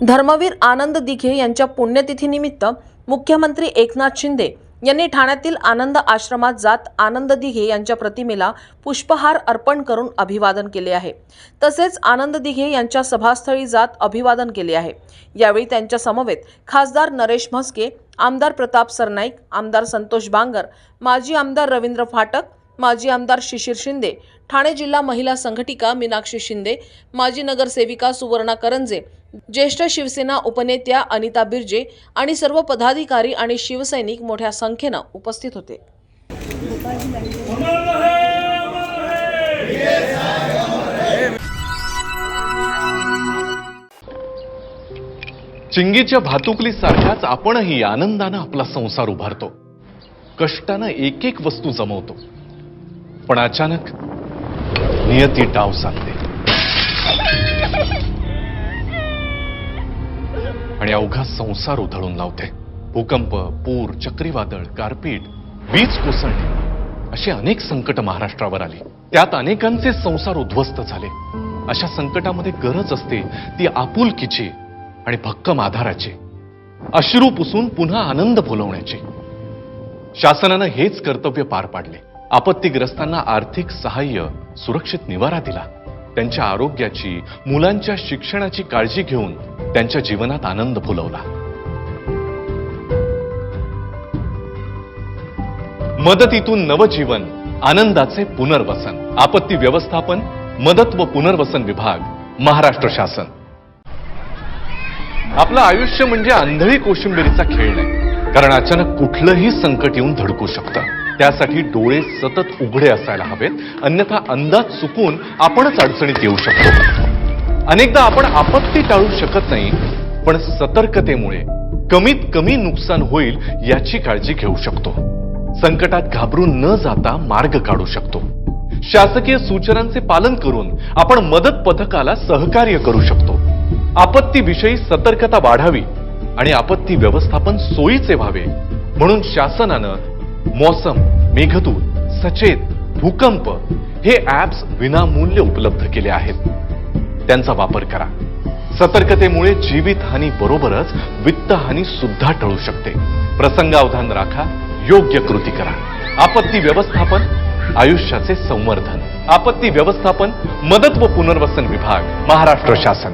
धर्मवीर आनंद दिघे यांच्या पुण्यतिथीनिमित्त मुख्यमंत्री एकनाथ शिंदे यांनी ठाण्यातील आनंद आश्रमात जात आनंद दिघे यांच्या प्रतिमेला पुष्पहार अर्पण करून अभिवादन केले आहे. तसेच आनंद दिघे यांच्या सभास्थळी जात अभिवादन केले आहे. यावेळी त्यांच्या समवेत खासदार नरेश म्हस्के आमदार प्रताप सरनाईक आमदार संतोष बांगर माजी आमदार रवींद्र फाटक माजी आमदार शिशिर शिंदे ठाणे जिल्हा महिला संघटिका मीनाक्षी शिंदे माजी नगरसेविका सुवर्णा करंजे ज्येष्ठ शिवसेना उपनेत्या अनिता बिर्जे आणि सर्व पदाधिकारी आणि शिवसैनिक मोठ्या संख्येनं उपस्थित होते. चिंगीच्या भातुकलीसारख्याच आपणही आनंदानं आपला संसार उभारतो. कष्टानं एक एक वस्तू जमवतो. पण अचानक नियती डाव सांगते. आणि अवघा संसार उधळून लावते. भूकंप पूर चक्रीवादळ गारपीट वीज कोसळणे अशी अनेक संकट महाराष्ट्रावर आली. त्यात अनेकांचे संसार उद्ध्वस्त झाले. अशा संकटामध्ये गरज असते ती आपुलकीची आणि भक्कम आधाराची. अश्रू पुसून पुन्हा आनंद फुलवण्याची शासनानं हेच कर्तव्य पार पाडले. आपत्तीग्रस्तांना आर्थिक सहाय्य सुरक्षित निवारा दिला. त्यांच्या आरोग्याची मुलांच्या शिक्षणाची काळजी घेऊन त्यांच्या जीवनात आनंद फुलवला. मदतीतून नवजीवन आनंदाचे पुनर्वसन. आपत्ती व्यवस्थापन मदत व पुनर्वसन विभाग महाराष्ट्र शासन. आपलं आयुष्य म्हणजे आंधळी कोशिंबिरीचा खेळ नाही कारण अचानक कुठलंही संकट येऊन धडकू शकतं. त्यासाठी डोळे सतत उघडे असायला हवेत. अन्यथा अंदाज चुकून आपणच अडचणीत येऊ शकतो. अनेकदा आपण आपत्ती टाळू शकत नाही पण सतर्कतेमुळे कमीत कमी नुकसान होईल याची काळजी घेऊ शकतो. संकटात घाबरून न जाता मार्ग काढू शकतो. शासकीय सूचनांचे पालन करून आपण मदत पथकाला सहकार्य करू शकतो. आपत्तीविषयी सतर्कता वाढावी आणि आपत्ती व्यवस्थापन सोयीचे व्हावे म्हणून शासनानं मौसम मेघदूत सचेत भूकंप हे ऍप्स विनामूल्य उपलब्ध केले आहेत. त्यांचा वापर करा. सतर्कतेमुळे जीवितहानी बरोबरच वित्तहानी सुद्धा टळू शकते. प्रसंगावधान राखा योग्य कृती करा. आपत्ती व्यवस्थापन आयुष्याचे संवर्धन. आपत्ती व्यवस्थापन मदत व पुनर्वसन विभाग महाराष्ट्र शासन.